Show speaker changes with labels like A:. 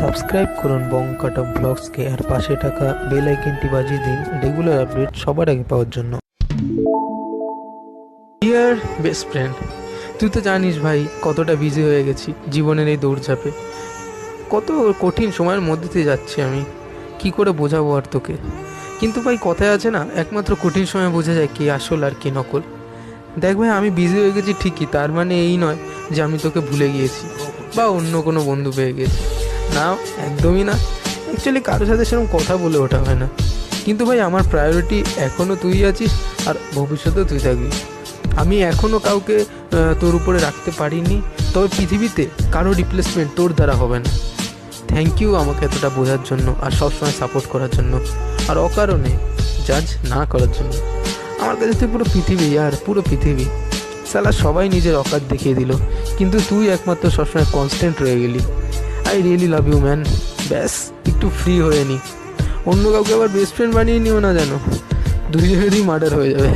A: Subscribe করুন বং কাটম ব্লগসকে আর পাশে টাকা বেল আইকনটি বাজিয়ে দিন রেগুলার আপডেট সবার আগে পাওয়ার জন্য। ডিয়ার বেস্ট ফ্রেন্ড তুই তো জানিস ভাই কতটা বিজি হয়ে গেছি জীবনের এই দৌড়ঝাঁপে। কত কঠিন সময়ের মধ্যে দিয়ে যাচ্ছি আমি। কি করে বোঝাবো আর তোকে? কিন্তু ভাই কথায় আছে না, একমাত্র কঠিন সময় বোঝা যায় কি আসল আর কি নকল। দেখ ভাই, আমি বিজি হয়ে গেছি ঠিকই, তার মানে এই নয় যে আমি তোকে ভুলে গিয়েছি বা অন্য কোনো বন্ধু পেয়ে গেছি। না, একদমই না। অ্যাকচুয়ালি কারোর সাথে সেরকম কথা বলে ওঠা হয় না। কিন্তু ভাই, আমার প্রায়োরিটি এখনও তুই আছিস আর ভবিষ্যতেও তুই থাকবি। আমি এখনও কাউকে তোর উপরে রাখতে পারিনি। তবে পৃথিবীতে কারও রিপ্লেসমেন্ট তোর দ্বারা হবে না। থ্যাংক ইউ আমাকে এতটা বোঝার জন্য আর সবসময় সাপোর্ট করার জন্য। আর অকারণে জাজ না করার জন্য। আমার কাছে তুই পুরো পৃথিবী আর পুরো পৃথিবী। সালা সবাই নিজের অকাত দেখিয়ে দিল। কিন্তু তুই একমাত্র সবসময় কনস্ট্যান্ট রয়ে গেলি। I really love you man ব্যাস, একটু ফ্রি হয়ে নি। অন্য কাউকে আবার বেস্ট ফ্রেন্ড বানিয়ে নিও না যেন। দুজনেরই মার্ডার হয়ে যাবে।